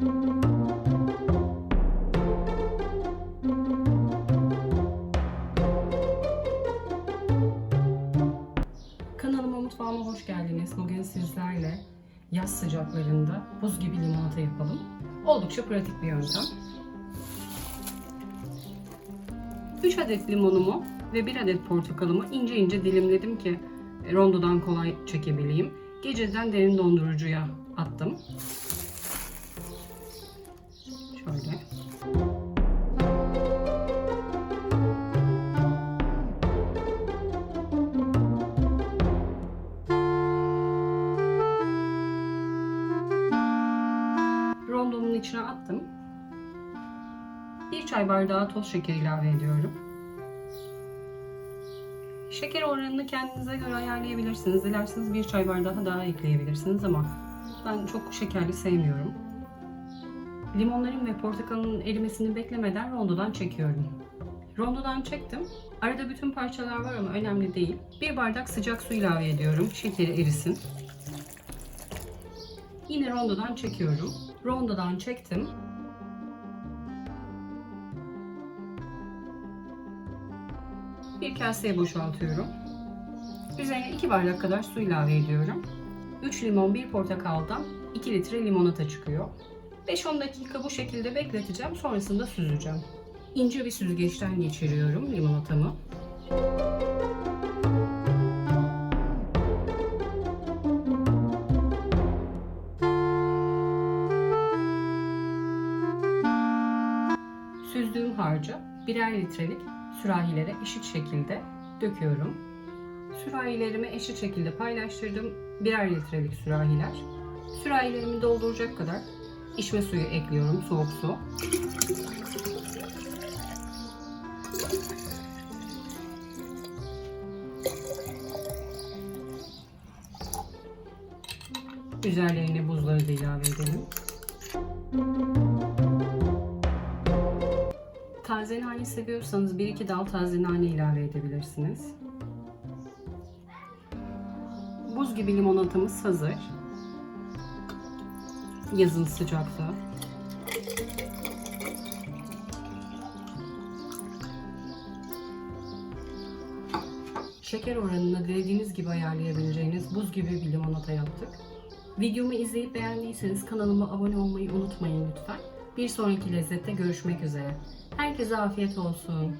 Kanalıma mutfağıma hoş geldiniz. Bugün sizlerle yaz sıcaklarında buz gibi limonata yapalım. Oldukça pratik bir yöntem. 3 adet limonumu ve 1 adet portakalımı ince ince dilimledim ki rondodan kolay çekebileyim. Geceden derin dondurucuya attım. Şöyle. Rondomun içine attım. Bir çay bardağı toz şeker ilave ediyorum. Şeker oranını kendinize göre ayarlayabilirsiniz. Dilerseniz bir çay bardağı daha ekleyebilirsiniz ama ben çok şekerli sevmiyorum. Limonların ve portakalın erimesini beklemeden rondodan çekiyorum. Rondodan çektim. Arada bütün parçalar var ama önemli değil. Bir bardak sıcak su ilave ediyorum. Şekeri erisin. Yine rondodan çekiyorum. Rondodan çektim. Bir kaseye boşaltıyorum. Üzerine 2 bardak kadar su ilave ediyorum. 3 limon, 1 portakaldan 2 litre limonata çıkıyor. 5-10 dakika bu şekilde bekleteceğim. Sonrasında süzeceğim. İnce bir süzgeçten geçiriyorum limonatamı. Süzdüğüm harcı birer litrelik sürahilere eşit şekilde döküyorum. Sürahilerimi eşit şekilde paylaştırdım. Birer litrelik sürahiler. Sürahilerimi dolduracak kadar içme suyu ekliyorum, soğuk su. Üzerlerine buzları da ilave edelim. Taze nane seviyorsanız 1-2 dal taze nane ilave edebilirsiniz. Buz gibi limonatamız hazır. Yazın sıcakta. Şeker oranını dilediğiniz gibi ayarlayabileceğiniz buz gibi bir limonata yaptık. Videomu izleyip beğendiyseniz kanalıma abone olmayı unutmayın lütfen. Bir sonraki lezzette görüşmek üzere. Herkese afiyet olsun.